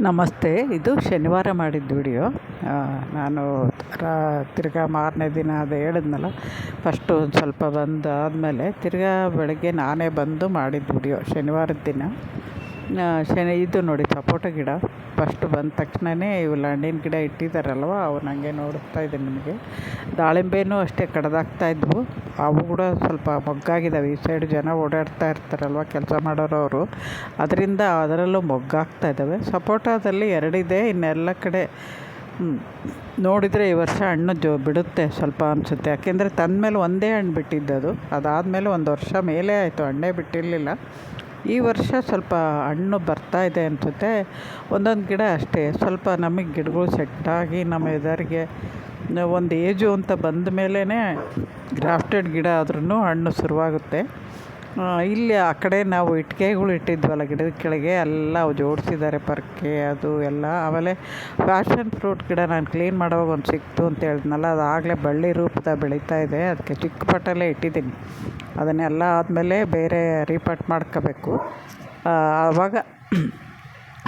ನಮಸ್ತೆ. ಇದು ಶನಿವಾರ ಮಾಡಿದ್ದು ವಿಡಿಯೋ. ನಾನು ರಾ, ತಿರ್ಗಾ ಮಾರನೇ ದಿನ ಅದು ಹೇಳಿದ್ನಲ್ಲ ಫಸ್ಟು ಒಂದು ಸ್ವಲ್ಪ ಬಂದು ಆದಮೇಲೆ ತಿರ್ಗಾ ಬೆಳಗ್ಗೆ ನಾನೇ ಬಂದು ಮಾಡಿದ್ದು ವಿಡಿಯೋ, ಶನಿವಾರದ ದಿನ. ಶನಿ ಇದು ನೋಡಿ, ಸಪೋಟ ಗಿಡ. ಫಸ್ಟ್ ಬಂದ ತಕ್ಷಣವೇ ಇವು ಲಂಡಿನ ಗಿಡ ಇಟ್ಟಿದ್ದಾರಲ್ವ ಅವು ಹಾಗೆ ನೋಡಿಸ್ತಾ ಇದ್ದೀನಿ ನಿಮಗೆ. ದಾಳಿಂಬೆನೂ ಅಷ್ಟೇ ಕಡ್ದಾಕ್ತಾ ಇದ್ವು. ಅವು ಕೂಡ ಸ್ವಲ್ಪ ಮೊಗ್ಗಾಗಿದ್ದಾವೆ ಈ ಸೈಡ್ ಜನ ಓಡಾಡ್ತಾ ಇರ್ತಾರಲ್ವ ಕೆಲಸ ಮಾಡೋರು ಅದರಿಂದ ಅದರಲ್ಲೂ ಮೊಗ್ಗಾಗ್ತಾ ಇದ್ದಾವೆ ಸಪೋಟದಲ್ಲಿ ಎರಡಿದೆ, ಇನ್ನೆಲ್ಲ ಕಡೆ ನೋಡಿದರೆ ಈ ವರ್ಷ ಹಣ್ಣು ಜೋ ಬಿಡುತ್ತೆ ಸ್ವಲ್ಪ ಅನಿಸುತ್ತೆ. ಯಾಕೆಂದರೆ ತಂದಮೇಲೆ ಒಂದೇ ಹಣ್ಣು ಬಿಟ್ಟಿದ್ದದು. ಅದಾದಮೇಲೆ ಒಂದು ವರ್ಷ ಮೇಲೆ ಆಯಿತು. ಹಣ್ಣೇ ಬಿಟ್ಟಿರಲಿಲ್ಲ. ಈ ವರ್ಷ ಸ್ವಲ್ಪ ಹಣ್ಣು ಬರ್ತಾ ಇದೆ ಅನಿಸುತ್ತೆ. ಒಂದೊಂದು ಗಿಡ ಅಷ್ಟೇ. ಸ್ವಲ್ಪ ನಮಗೆ ಗಿಡಗಳು ಸೆಟ್ಟಾಗಿ ನಮ್ಮ ಎದುರಿಗೆ ಒಂದು ಏಜು ಅಂತ ಬಂದ ಮೇಲೇ ಗ್ರಾಫ್ಟೆಡ್ ಗಿಡ ಆದ್ರೂ ಹಣ್ಣು ಶುರುವಾಗುತ್ತೆ. ಇಲ್ಲಿ ಆ ಕಡೆ ನಾವು ಇಟ್ಟಿಗೆಗಳು ಇಟ್ಟಿದ್ವಲ್ಲ ಗಿಡದ ಕೆಳಗೆ, ಎಲ್ಲ ಅವು ಜೋಡಿಸಿದ್ದಾರೆ ಪರ್ಕೆ, ಅದು ಎಲ್ಲ. ಆಮೇಲೆ ಫ್ಯಾಷನ್ ಫ್ರೂಟ್ ಗಿಡ ನಾನು ಕ್ಲೀನ್ ಮಾಡೋವಾಗ ಒಂದು ಸಿಕ್ತು ಅಂತ ಹೇಳಿದ್ನಲ್ಲ, ಅದು ಆಗಲೇ ಬಳ್ಳಿ ರೂಪದ ಬೆಳೀತಾ ಇದೆ. ಅದಕ್ಕೆ ಚಿಕ್ಕ ಪಟ್ಟಲ್ಲೇ ಇಟ್ಟಿದ್ದೀನಿ. ಅದನ್ನೆಲ್ಲ ಆದಮೇಲೆ ಬೇರೆ ರೀಪಟ್ ಮಾಡ್ಕೋಬೇಕು. ಆವಾಗ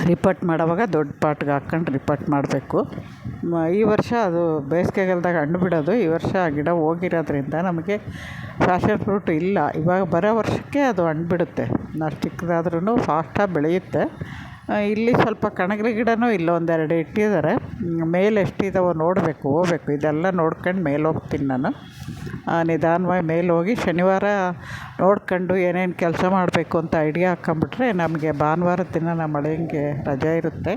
ರಿಪಟ್ ಮಾಡೋವಾಗ ದೊಡ್ಡ ಪಾಟ್ಗೆ ಹಾಕ್ಕೊಂಡು ರಿಪೋರ್ಟ್ ಮಾಡಬೇಕು. ಈ ವರ್ಷ ಅದು ಬೇಸಿಗೆಗಾಲದಾಗ ಹಣ್ಣು ಬಿಡೋದು. ಈ ವರ್ಷ ಆ ಗಿಡ ಹೋಗಿರೋದ್ರಿಂದ ನಮಗೆ ಫ್ಯಾಷನ್ ಫ್ರೂಟ್ ಇಲ್ಲ. ಇವಾಗ ಬರೋ ವರ್ಷಕ್ಕೆ ಅದು ಹಣ್ಣು ಬಿಡುತ್ತೆ. ಅಷ್ಟು ಚಿಕ್ಕದಾದ್ರೂ ಫಾಸ್ಟಾಗಿ ಬೆಳೆಯುತ್ತೆ. ಇಲ್ಲಿ ಸ್ವಲ್ಪ ಕಣಗಿಲೆ ಗಿಡನೂ ಇಲ್ಲೊಂದೆರಡು ಇಟ್ಟಿದ್ದಾರೆ. ಮೇಲೆ ಎಷ್ಟಿದಾವೋ ನೋಡಬೇಕು, ಹೋಗ್ಬೇಕು. ಇದೆಲ್ಲ ನೋಡ್ಕೊಂಡು ಮೇಲೆ ಹೋಗ್ತೀನಿ ನಾನು. ನಿಧಾನವಾಗಿ ಮೇಲೆ ಹೋಗಿ ಶನಿವಾರ ನೋಡ್ಕೊಂಡು ಏನೇನು ಕೆಲಸ ಮಾಡಬೇಕು ಅಂತ ಐಡಿಯಾ ಹಾಕ್ಕೊಂಬಿಟ್ರೆ ನಮಗೆ ಭಾನುವಾರ ದಿನ ನಮ್ಮ ಮಳೆಗೆ ರಜೆ ಇರುತ್ತೆ.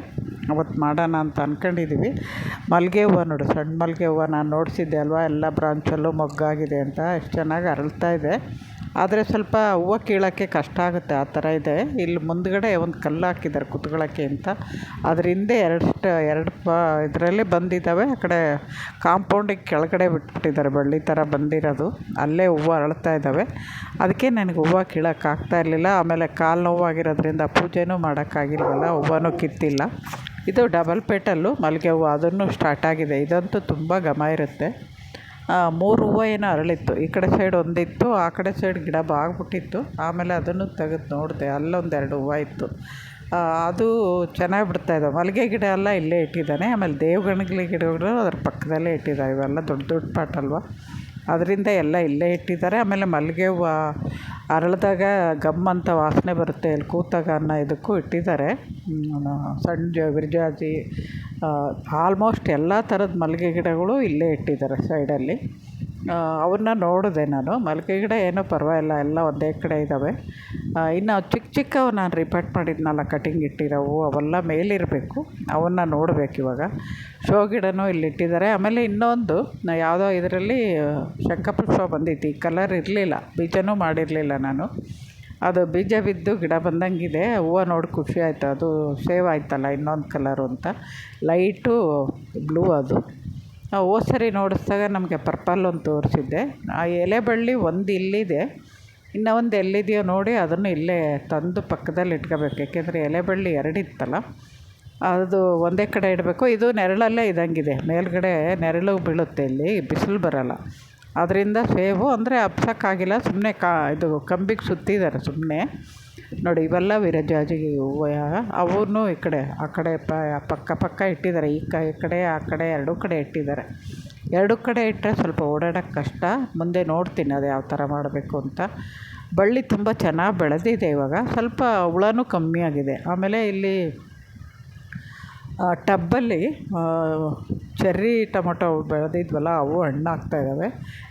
ಅವತ್ತು ಮಾಡೋಣ ಅಂತ ಅಂದ್ಕೊಂಡಿದ್ದೀವಿ ಮಲ್ಲಿಗೆ ಹೂವು ನೋಡು, ಸಣ್ಣ ಮಲ್ಲಿಗೆ ಹೂವು ನಾನು ನೋಡಿಸಿದ್ದೆ ಅಲ್ವಾ? ಎಲ್ಲ ಬ್ರಾಂಚಲ್ಲೂ ಮೊಗ್ಗಾಗಿದೆ ಅಂತ. ಎಷ್ಟು ಚೆನ್ನಾಗಿ ಅರಳ್ತಾ ಇದೆ. ಆದರೆ ಸ್ವಲ್ಪ ಹೂವು ಕೀಳೋಕ್ಕೆ ಕಷ್ಟ ಆಗುತ್ತೆ, ಆ ಥರ ಇದೆ. ಇಲ್ಲಿ ಮುಂದುಗಡೆ ಒಂದು ಕಲ್ಲು ಹಾಕಿದ್ದಾರೆ ಕುತ್ಕೊಳ್ಳೋಕ್ಕೆ ಅಂತ. ಅದ್ರ ಹಿಂದೆ ಎರಡು ಎರಡು ಪ, ಇದರಲ್ಲಿ ಬಂದಿದ್ದಾವೆ. ಆ ಕಡೆ ಕಾಂಪೌಂಡಿಗೆ ಕೆಳಗಡೆ ಬಿಟ್ಬಿಟ್ಟಿದ್ದಾರೆ, ಬಳ್ಳಿ ಥರ ಬಂದಿರೋದು. ಅಲ್ಲೇ ಹೂವು ಅರಳ್ತಾ ಇದ್ದಾವೆ. ಅದಕ್ಕೆ ನನಗೆ ಹೂವು ಕೀಳೋಕೆ ಆಗ್ತಾ ಇರಲಿಲ್ಲ. ಆಮೇಲೆ ಕಾಲು ನೋವಾಗಿರೋದ್ರಿಂದ ಪೂಜೆನೂ ಮಾಡೋಕ್ಕಾಗಿಲ್ವಲ್ಲ ಹೂವನೂ ಕಿತ್ತಿಲ್ಲ. ಇದು ಡಬಲ್ ಪೇಟಲ್ಲು ಮಲ್ಲಿಗೆ ಹೂವು, ಅದನ್ನು ಸ್ಟಾರ್ಟ್ ಆಗಿದೆ. ಇದಂತೂ ತುಂಬ ಘಮ ಇರುತ್ತೆ. ಮೂರು ಹೂವು ಏನೋ ಅರಳಿತ್ತು. ಈ ಕಡೆ ಸೈಡ್ ಒಂದಿತ್ತು, ಆ ಕಡೆ ಸೈಡ್ ಗಿಡ ಬಾಗ್ಬಿಟ್ಟಿತ್ತು. ಆಮೇಲೆ ಅದನ್ನು ತೆಗೆದು ನೋಡಿದೆ, ಅಲ್ಲೊಂದೆರಡು ಹೂವು ಇತ್ತು. ಅದು ಚೆನ್ನಾಗಿ ಬಿಡ್ತಾಯಿದೆ ಮಲ್ಲಿಗೆ ಗಿಡ ಎಲ್ಲ ಇಲ್ಲೇ ಇಟ್ಟಿದ್ದಾನೆ. ಆಮೇಲೆ ದೇವಗಣಗಲಿ ಗಿಡಗಳು ಅದ್ರ ಪಕ್ಕದಲ್ಲೇ ಇಟ್ಟಿದ್ದಾರೆ. ಇವೆಲ್ಲ ದೊಡ್ಡ ದೊಡ್ಡ ಪಾಟ್ ಅಲ್ವಾ? ಅದರಿಂದ ಎಲ್ಲ ಇಲ್ಲೇ ಇಟ್ಟಿದ್ದಾರೆ. ಆಮೇಲೆ ಮಲ್ಲಿಗೆ ಹೂವು ಅರಳಿದಾಗ ಗಮ್ ಅಂತ ವಾಸನೆ ಬರುತ್ತೆ. ಅಲ್ಲಿ ಕೂತಾಗ ಅನ್ನೋ ಇದಕ್ಕೂ ಇಟ್ಟಿದ್ದಾರೆ. ಸಣ್ಣ ವಿರಜಾಜಿ ಆಲ್ಮೋಸ್ಟ್ ಎಲ್ಲ ಥರದ ಮಲ್ಲಿಗೆ ಗಿಡಗಳು ಇಲ್ಲೇ ಇಟ್ಟಿದ್ದಾರೆ ಸೈಡಲ್ಲಿ ಅವನ್ನ ನೋಡಿದೆ ನಾನು. ಮಲ್ಲಿಗೆ ಗಿಡ ಏನೂ ಪರವಾಗಿಲ್ಲ, ಎಲ್ಲ ಒಂದೇ ಕಡೆ ಇದ್ದಾವೆ ಇನ್ನು ಚಿಕ್ಕ ಚಿಕ್ಕವು ನಾನು ರಿಪೋರ್ಟ್ ಮಾಡಿದ್ನಲ್ಲ ಕಟಿಂಗ್ ಇಟ್ಟಿರೋವು, ಅವೆಲ್ಲ ಮೇಲಿರಬೇಕು. ಅವನ್ನ ನೋಡಬೇಕು ಇವಾಗ. ಶೋ ಗಿಡನೂ ಇಲ್ಲಿ ಇಟ್ಟಿದ್ದಾರೆ. ಆಮೇಲೆ ಇನ್ನೊಂದು ಯಾವುದೋ ಇದರಲ್ಲಿ ಶಂಖಪುಷ್ಪ ಬಂದಿತ್ತು. ಈ ಕಲರ್ ಇರಲಿಲ್ಲ. ಬೀಜನೂ ಮಾಡಿರಲಿಲ್ಲ ನಾನು. ಅದು ಬೀಜ ಬಿದ್ದು ಗಿಡ ಬಂದಂಗಿದೆ. ಹೂವು ನೋಡಿ ಖುಷಿ ಆಯಿತು. ಅದು ಸೇವ್ ಆಯ್ತಲ್ಲ ಇನ್ನೊಂದು ಕಲರು ಅಂತ. ಲೈಟು ಬ್ಲೂ ಅದು. ಹೋದ ಸರಿ ನೋಡಿಸ್ದಾಗ ನಮಗೆ ಪರ್ಪಲ್ ಒಂದು ತೋರಿಸಿದ್ದೆ. ಆ ಎಲೆ ಬಳ್ಳಿ ಒಂದು ಇಲ್ಲಿದೆ. ಇನ್ನು ಒಂದು ಎಲ್ಲಿದೆಯೋ ನೋಡಿ ಅದನ್ನು ಇಲ್ಲೇ ತಂದು ಪಕ್ಕದಲ್ಲಿ ಇಟ್ಕೋಬೇಕು. ಯಾಕೆಂದರೆ ಎಲೆ ಬಳ್ಳಿ ಎರಡಿತ್ತಲ್ಲ ಅದು ಒಂದೇ ಕಡೆ ಇಡಬೇಕು. ಇದು ನೆರಳಲ್ಲೇ ಇದ್ದಂಗಿದೆ. ಮೇಲ್ಗಡೆ ನೆರಳು ಬೀಳುತ್ತೆ ಇಲ್ಲಿ. ಬಿಸಿಲು ಬರೋಲ್ಲ. ಅದರಿಂದ ಸೇಬು ಅಂದರೆ ಹಬ್ಸೋಕ್ಕಾಗಿಲ್ಲ ಸುಮ್ಮನೆ ಕಾ ಇದು ಕಂಬಿಗೆ ಸುತ್ತಿದ್ದಾರೆ ಸುಮ್ಮನೆ ನೋಡಿ, ಇವೆಲ್ಲ ವಿರಜಾಜಿ ಹೂವು ಅವೂ ಈ ಕಡೆ, ಆ ಕಡೆ ಪ, ಪಕ್ಕ ಪಕ್ಕ ಇಟ್ಟಿದ್ದಾರೆ. ಈ ಕ, ಈ ಕಡೆ, ಆ ಕಡೆ, ಎರಡೂ ಕಡೆ ಇಟ್ಟಿದ್ದಾರೆ. ಎರಡೂ ಕಡೆ ಇಟ್ಟರೆ ಸ್ವಲ್ಪ ಓಡಾಡೋಕ್ಕೆ ಕಷ್ಟ. ಮುಂದೆ ನೋಡ್ತೀನಿ ಅದು ಯಾವ ಥರ ಮಾಡಬೇಕು ಅಂತ. ಬಳ್ಳಿ ತುಂಬ ಚೆನ್ನಾಗಿ ಬೆಳೆದಿದೆ ಇವಾಗ. ಸ್ವಲ್ಪ ಹುಳನೂ ಕಮ್ಮಿ ಆಗಿದೆ. ಆಮೇಲೆ ಇಲ್ಲಿ ಟಬ್ಬಲ್ಲಿ ಚೆರ್ರಿ ಟೊಮೊಟೊ ಬೆಳೆದಿದ್ವಲ್ಲ, ಅವು ಹಣ್ಣಾಗ್ತಾ ಇದ್ದಾವೆ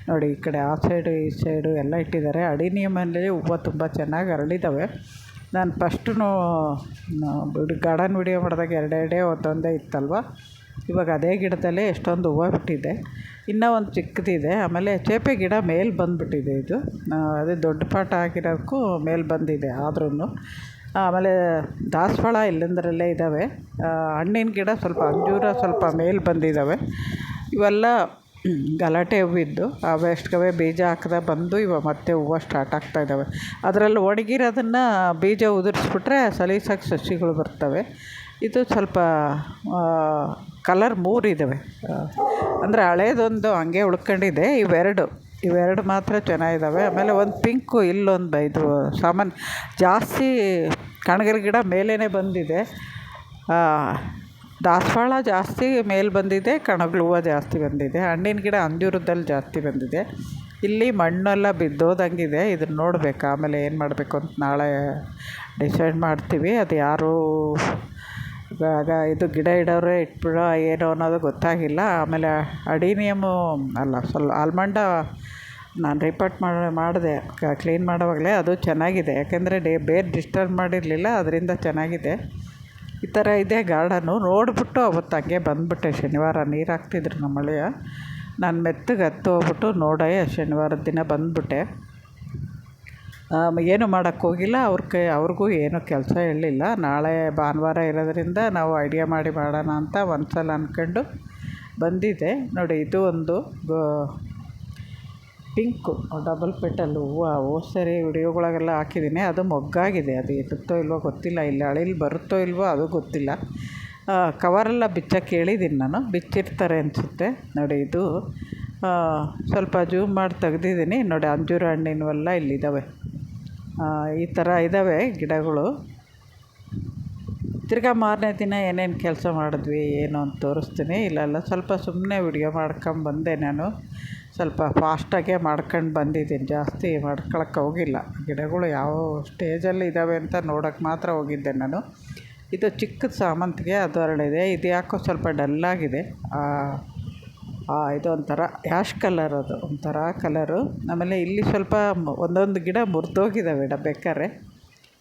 ನೋಡಿ, ಈ ಕಡೆ ಆ ಸೈಡು ಈ ಸೈಡು ಎಲ್ಲ ಇಟ್ಟಿದ್ದಾರೆ. ಅಡಿನಿಯಮಲ್ಲಿ ಹೂವು ತುಂಬ ಚೆನ್ನಾಗಿ ಅರಳಿದ್ದಾವೆ ನಾನು ಫಸ್ಟು ಗಾರ್ಡನ್ ವಿಡಿಯೋ ಮಾಡಿದಾಗ ಎರಡೆರಡೇ ಒಂದೊಂದೇ ಇತ್ತಲ್ವ? ಇವಾಗ ಅದೇ ಗಿಡದಲ್ಲೇ ಎಷ್ಟೊಂದು ಹೂವು ಬಿಟ್ಟಿದೆ. ಇನ್ನೂ ಒಂದು ಚಿಕ್ಕದಿದೆ. ಆಮೇಲೆ ಚೇಪೆ ಗಿಡ ಮೇಲೆ ಬಂದುಬಿಟ್ಟಿದೆ ಇದು. ಅದೇ ದೊಡ್ಡ ಪಾಟ ಆಗಿರೋದಕ್ಕೂ ಮೇಲೆ ಬಂದಿದೆ ಆದ್ರೂ ಆಮೇಲೆ ದಾಸವಾಳ ಇಲ್ಲಂದ್ರಲ್ಲೇ ಇದ್ದಾವೆ. ಹಣ್ಣಿನ ಗಿಡ ಸ್ವಲ್ಪ ಅಂಜೂರ ಸ್ವಲ್ಪ ಮೇಲೆ ಬಂದಿದ್ದಾವೆ. ಇವೆಲ್ಲ ಗಲಾಟೆ ಹೂವಿದ್ದು ಅವೆಷ್ಟಕವೇ ಬೀಜ ಹಾಕ್ದೆ ಬಂದು ಇವ ಮತ್ತೆ ಹೂವು ಸ್ಟಾರ್ಟ್ ಆಗ್ತಾ ಇದ್ದಾವೆ. ಅದರಲ್ಲಿ ಒಣಗಿರೋದನ್ನು ಬೀಜ ಉದುರಿಸ್ಬಿಟ್ರೆ ಸಲೀಸಾಗಿ ಸಸಿಗಳು ಬರ್ತವೆ. ಇದು ಸ್ವಲ್ಪ ಕಲರ್ ಮೂರು ಇದ್ದಾವೆ. ಅಂದರೆ ಹಳೇದೊಂದು ಹಂಗೆ ಉಳ್ಕೊಂಡಿದೆ, ಇವೆರಡು. ಇವೆರಡು ಮಾತ್ರ ಚೆನ್ನಾಗಿದ್ದಾವೆ ಆಮೇಲೆ ಒಂದು ಪಿಂಕು, ಇಲ್ಲೊಂದು ಇದು ಸಾಮಾನ್ಯ ಜಾಸ್ತಿ ಕಣಗಿಲ್ ಗಿಡ ಮೇಲೇ ಬಂದಿದೆ. ದಾಸವಾಳ ಜಾಸ್ತಿ ಮೇಲೆ ಬಂದಿದೆ ಕಣಗಳು ಹೂವು ಜಾಸ್ತಿ ಬಂದಿದೆ. ಹಣ್ಣಿನ ಗಿಡ ಅಂಜೂರದಲ್ಲಿ ಜಾಸ್ತಿ ಬಂದಿದೆ. ಇಲ್ಲಿ ಮಣ್ಣೆಲ್ಲ ಬಿದ್ದೋದಂಗಿದೆ. ಇದನ್ನು ನೋಡ್ಬೇಕು. ಆಮೇಲೆ ಏನು ಮಾಡಬೇಕು ಅಂತ ನಾಳೆ ಡಿಸೈಡ್ ಮಾಡ್ತೀವಿ. ಅದು ಯಾರು ಇದು ಗಿಡ ಇಡೋವ್ರೆ ಇಟ್ಬಿಡೋ ಏನೋ ಅನ್ನೋದು ಗೊತ್ತಾಗಿಲ್ಲ. ಆಮೇಲೆ ಅಡಿನಿಯಮ್ಮು ಅಲ್ಲ, ಸ್ವಲ್ಪ ಆಲ್ಮಂಡ ನಾನು ರಿಪೋರ್ಟ್ ಮಾಡಿ, ಮಾಡಿದೆ. ಕ್ಲೀನ್ ಮಾಡೋವಾಗಲೇ ಅದು ಚೆನ್ನಾಗಿದೆ. ಯಾಕೆಂದರೆ ಡೇ, ಬೇರೆ ಡಿಸ್ಟರ್ಬ್ ಮಾಡಿರಲಿಲ್ಲ, ಅದರಿಂದ ಚೆನ್ನಾಗಿದೆ. ಈ ಥರ ಇದೆ ಗಾರ್ಡನು. ನೋಡಿಬಿಟ್ಟು ಅವತ್ತು ಹಂಗೆ ಬಂದುಬಿಟ್ಟೆ. ಶನಿವಾರ ನೀರು ಹಾಕ್ತಿದ್ರು ನಮ್ಮ ಮಳೆಯ ನಾನು ಮೆತ್ತಗೆ ಹತ್ತು ಹೋಗ್ಬಿಟ್ಟು ನೋಡೇ ಶನಿವಾರದ ದಿನ ಬಂದುಬಿಟ್ಟೆ. ಏನು ಮಾಡೋಕ್ಕೋಗಿಲ್ಲ ಅವ್ರ ಕೈ ಅವ್ರಿಗೂ ಏನೂ ಕೆಲಸ ಹೇಳಲಿಲ್ಲ ನಾಳೆ ಭಾನುವಾರ ಇರೋದ್ರಿಂದ ನಾವು ಐಡಿಯಾ ಮಾಡಿ ಮಾಡೋಣ ಅಂತ ಒಂದು ಸಲ ಅಂದ್ಕೊಂಡು ಬಂದಿದ್ದೆ ನೋಡಿ, ಇದು ಒಂದು ಪಿಂಕು, ಡಬಲ್ ಪೆಟಲ್ ಹೂವು ಹೋದ ಸರಿ ವಿಡಿಯೋಗಳಿಗೆಲ್ಲ ಹಾಕಿದ್ದೀನಿ. ಅದು ಮೊಗ್ಗಾಗಿದೆ. ಅದು ಎತ್ತುತ್ತೋ ಇಲ್ವೋ ಗೊತ್ತಿಲ್ಲ. ಇಲ್ಲಿ ಅಳಿಲಿ ಬರುತ್ತೋ ಇಲ್ವೋ ಅದು ಗೊತ್ತಿಲ್ಲ. ಕವರೆಲ್ಲ ಬಿಚ್ಚಕ್ಕೆ ಹೇಳಿದ್ದೀನಿ ನಾನು. ಬಿಚ್ಚಿರ್ತಾರೆ ಅನಿಸುತ್ತೆ. ನೋಡಿ, ಇದು ಸ್ವಲ್ಪ ಜೂಮ್ ಮಾಡಿ ತೆಗೆದಿದ್ದೀನಿ. ನೋಡಿ, ಅಂಜೂರ ಹಣ್ಣಿನವೆಲ್ಲ ಇಲ್ಲಿದ್ದಾವೆ. ಈ ಥರ ಇದ್ದಾವೆ ಗಿಡಗಳು. ತಿರ್ಗಾ ಮಾರನೇ ದಿನ ಏನೇನು ಕೆಲಸ ಮಾಡಿದ್ವಿ, ಏನು ಅಂತ ತೋರಿಸ್ತೀನಿ. ಇಲ್ಲೆಲ್ಲ ಸ್ವಲ್ಪ ಸುಮ್ಮನೆ ವಿಡಿಯೋ ಮಾಡ್ಕೊಂಬಂದೆ ನಾನು. ಸ್ವಲ್ಪ ಫಾಸ್ಟಾಗೆ ಮಾಡ್ಕೊಂಡು ಬಂದಿದ್ದೀನಿ, ಜಾಸ್ತಿ ಮಾಡ್ಕೊಳಕ್ಕೆ ಹೋಗಿಲ್ಲ. ಗಿಡಗಳು ಯಾವ ಸ್ಟೇಜಲ್ಲಿ ಇದ್ದಾವೆ ಅಂತ ನೋಡೋಕ್ಕೆ ಮಾತ್ರ ಹೋಗಿದ್ದೆ ನಾನು. ಇದು ಚಿಕ್ಕದು ಸಾಮಂತಿಗೆ, ಅದು ಹರಡಿದೆ ಇದು ಯಾಕೋ ಸ್ವಲ್ಪ ಡಲ್ಲಾಗಿದೆ ಇದು ಒಂಥರ ಯಾಶ್ ಕಲರ್ ಅದು, ಒಂಥರ ಕಲರು. ಆಮೇಲೆ ಇಲ್ಲಿ ಸ್ವಲ್ಪ ಒಂದೊಂದು ಗಿಡ ಮುರಿದೋಗಿದ್ದಾವೆ ಬೇಕಾದ್ರೆ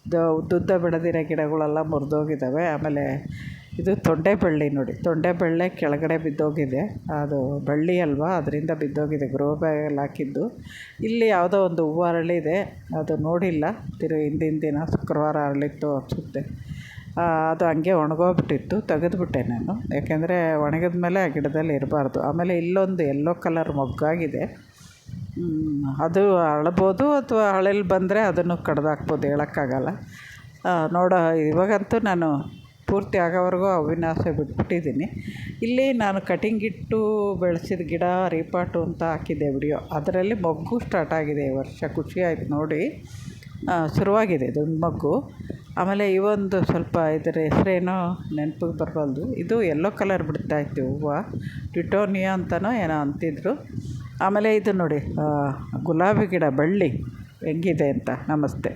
ಇದು ಉದ್ದುದ್ದ ಬೆಳೆದಿರೋ ಗಿಡಗಳೆಲ್ಲ ಮುರಿದೋಗಿದ್ದಾವೆ. ಆಮೇಲೆ ಇದು ತೊಂಡೆ ಬಳ್ಳಿ ನೋಡಿ ತೊಂಡೆ ಬಳ್ಳಿ ಕೆಳಗಡೆ ಬಿದ್ದೋಗಿದೆ. ಅದು ಬಳ್ಳಿ ಅಲ್ವಾ, ಅದರಿಂದ ಬಿದ್ದೋಗಿದೆ ಗ್ರೋ ಬ್ಯಾಗಲ್ಲಿ ಹಾಕಿದ್ದು. ಇಲ್ಲಿ ಯಾವುದೋ ಒಂದು ಹೂವು ಅರಳಿದೆ, ಅದು ನೋಡಿಲ್ಲ. ತಿರು ಹಿಂದಿನ ದಿನ ಶುಕ್ರವಾರ ಅರಳಿತ್ತು ಅನಿಸುತ್ತೆ. ಅದು ಹಂಗೆ ಒಣಗೋಗ್ಬಿಟ್ಟಿತ್ತು, ತೆಗೆದುಬಿಟ್ಟೆ ನಾನು. ಯಾಕೆಂದರೆ ಒಣಗಿದ ಮೇಲೆ ಆ ಗಿಡದಲ್ಲಿ ಇರಬಾರ್ದು. ಆಮೇಲೆ ಇಲ್ಲೊಂದು ಎಲ್ಲೋ ಕಲರ್ ಮೊಗ್ಗಾಗಿದೆ. ಅದು ಅರಳ್ಬೋದು ಅಥವಾ ಅಳಲ್ ಬಂದರೆ ಅದನ್ನು ಕಡ್ದು ಹೇಳೋಕ್ಕಾಗಲ್ಲ. ನೋಡೋ, ಇವಾಗಂತೂ ನಾನು ಪೂರ್ತಿ ಆಗೋವರೆಗೂ ಆಸೆ ಬಿಟ್ಬಿಟ್ಟಿದ್ದೀನಿ. ಇಲ್ಲಿ ನಾನು ಕಟಿಂಗ್ ಇಟ್ಟು ಬೆಳೆಸಿದ ಗಿಡ ರೀಪಾಟು ಅಂತ ಹಾಕಿದ್ದೆ ವಿಡಿಯೋ ಅದರಲ್ಲಿ ಮೊಗ್ಗು ಸ್ಟಾರ್ಟ್ ಆಗಿದೆ ಈ ವರ್ಷ. ಖುಷಿ ಆಯ್ತು ನೋಡಿ ಶುರುವಾಗಿದೆ ದೊಡ್ಡ ಮೊಗ್ಗು. ಆಮೇಲೆ ಈ ಒಂದು ಸ್ವಲ್ಪ ಇದರ ಹೆಸರೇನೋ ನೆನಪಿಗೆ ಬರಬಾರ್ದು ಇದು ಎಲ್ಲೋ ಕಲರ್ ಬಿಡ್ತಾಯಿತ್ತು ಹೂವು. ಟಿಟೋನಿಯಾ ಅಂತನೋ ಏನೋ ಅಂತಿದ್ರು. ಆಮೇಲೆ ಇದು ನೋಡಿ ಗುಲಾಬಿ ಗಿಡ, ಬಳ್ಳಿ ಹೆಂಗಿದೆ ಅಂತ. ನಮಸ್ತೆ.